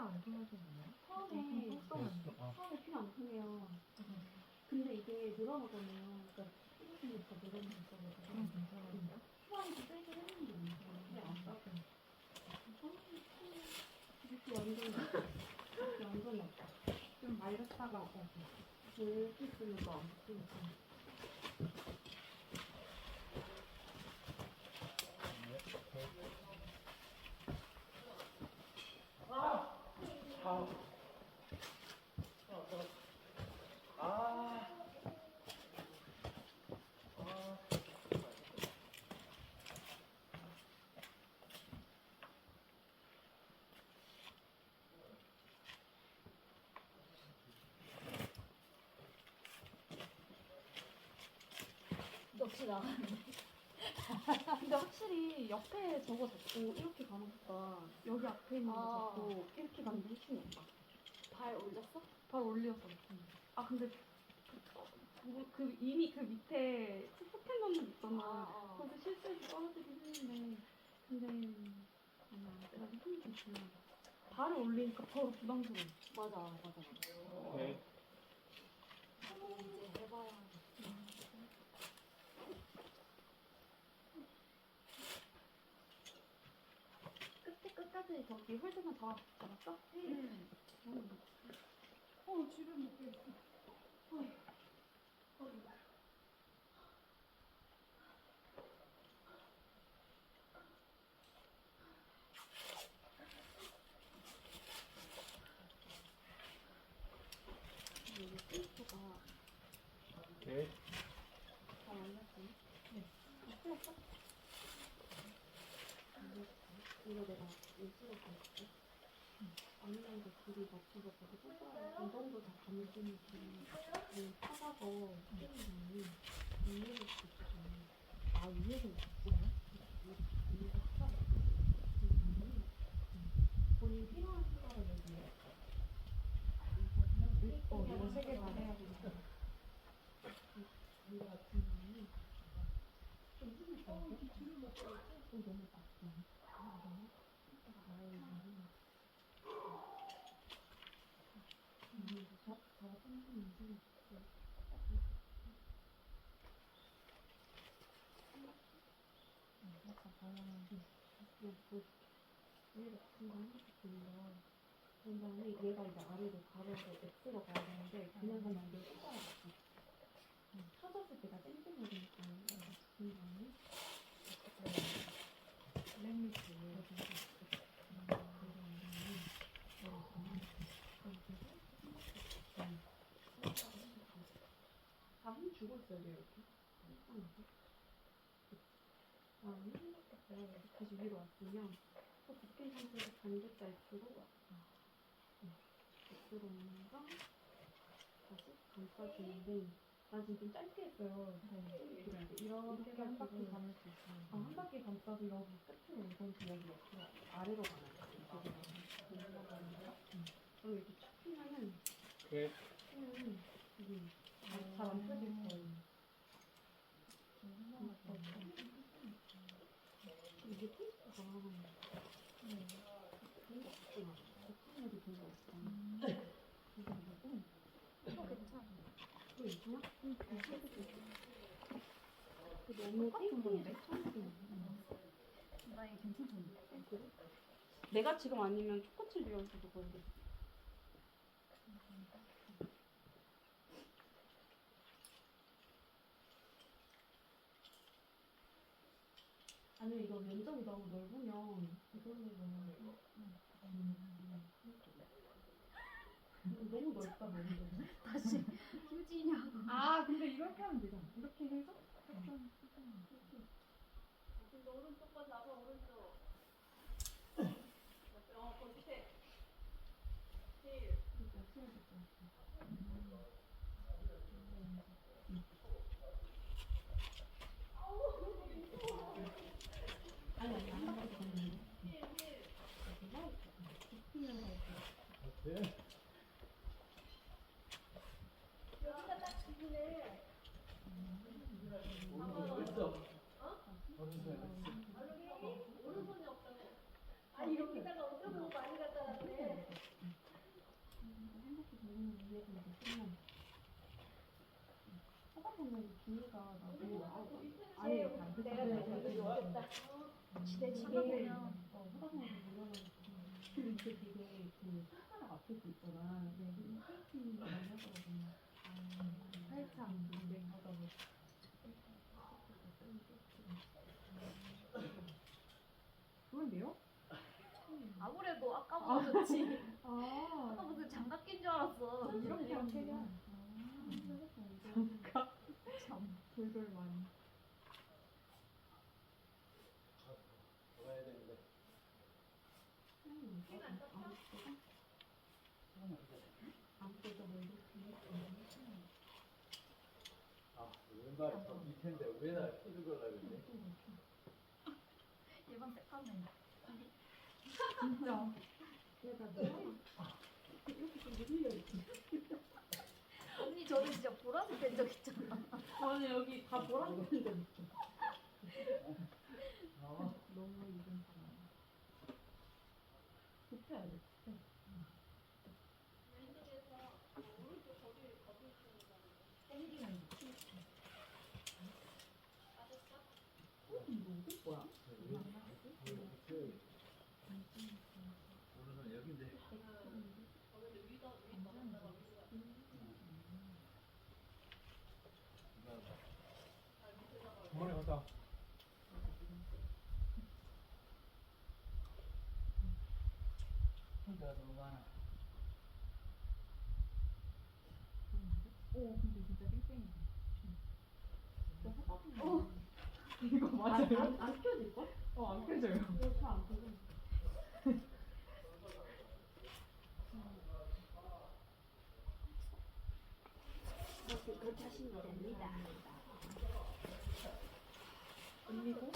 피가 안 통하시나요? 처음에 아, 처음에 피가 안 통해요. 근데 이게 늘어나잖아요. 그러니까 피부니까 늘어나니까 그럼 괜찮아요? 피부하니까 세게 했는데 근데 안 따뜻해. 이렇게 완전 이렇게 완전 나빠. 좀 말렸다가 어. 이렇게 쓰니까 안 쓰니까. 역시 나가네. 근데 확실히 옆에 저거 잡고 이렇게 가는 것보다 여기 앞에 있는 거 아. 잡고 이렇게 가는 게 훨씬 낫다. 발 올렸어? 발 올려서. 아 근데 그, 그 이미 그 밑에 스캔 넣는 거 있잖아. 아, 아. 거기 실제로 떨어지긴 했는데 근데 아니야 내가 힘이 있구나. 발을 올리니까 더 부담스러워. 맞아, 맞아, 맞아. 네. 이제 해봐야. 끝에 저기 홀드만 다 잡았어? 응. 어 집에 못 겠어. 여기 페이스가 네. 잘 올렸어요? 네. 풀렸어? 이거 내가 볼게. 어느 정도 길이 맞춰서 거기 이 정도 다 길이 타가서 끼는 다음에 위에서 붙이잖아. 아 위에서 붙이나요? 위에서 타가 본인 필요한 숟가락 여기에 어 이거 세개다 되니까 이거 같은 경우는 좀 돼? 좀 너무 빡세 얘가 이제 아래로 가로로 X로 가야 되는데 그냥 가면 안 되고 돼 터졌을 때가 땡땡거리니까 그 다음에 랩미스 돼요 이렇게? 아 힘들겠다 다시 위로 왔으면 또 상태에서 반대자 X로 왔다 X로 오면서 다시 감싸주는데 난 지금 좀 짧게 했어요. 이렇게 이렇게 한 바퀴 감을 수 있어요 아, 한 바퀴 감싸도 여기 끝으로 이건지 여기 옆으로 아래로 가는 거야 이쪽으로 그리고 이렇게 쭉 피면은 네. 피면은 이게 잘안 펴질 거예요 이게. 또나 이거. 내가 지금 아니면 초코칩 이어서도 그런데 아니 이거 면적이 너무 넓으면 이걸로 보면 너무 넓다 면적이 다시 휴지냐고. 아 근데 이렇게 하면 되잖아. 이렇게 해서 오른쪽 거 잡아, 오른쪽. 어, 그 밑에. 진짜 심해질 것 같아. 내 집에 어, 호박물을 물려놓고 되게 그 게 있잖아. 근데 그 페인팅 많이 하더라고요. 살짝 근데 하다 보면 그런데요? 아무래도 아까보다 좋지. 아. 아까 무슨 장갑 낀 줄 알았어. 이렇게 하면 잠깐 참 돌돌 많이. 가야 되는데. 아무것도 뭐 이렇게 아, 왼발 더 밑인데 왜나 끼는 걸라 그러네. 일반 색감네. 진짜 내가 너무 언니 저는 진짜 보라색 된 적 있잖아. 저는 여기 다 보라색 데 있어 아, 너무 이런 사람 굽혀야 돼 굽혀 땡기는 어, 이거 어디 거야? 오늘은 여기인데. 머리 가자. 너무 많아. 오 근데 진짜 땡땡이다 진짜 하다 보면 이거 맞아요? 안, 안 펴질걸? 어안 펴져요 이거 잘안 펴져. 그렇게 그렇게 하시면 됩니다. 올리고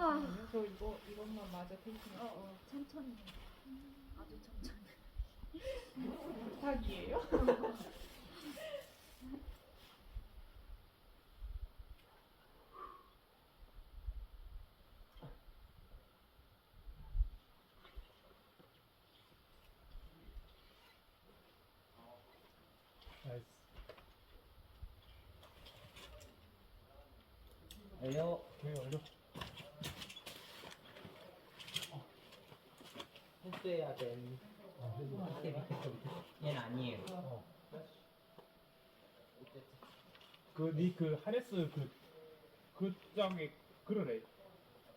아, 저 이거 이것만 마저 테이핑 어, 어, 천천히. 아주 천천히. 부탁이에요? 나이스. 올려? 흡수해야 된 아, 그래도 밑에 밑에 거 밑에 얘는 아니에요 어. 어쨌든 그, 니그 하네스 그, 그 짝에 그러래.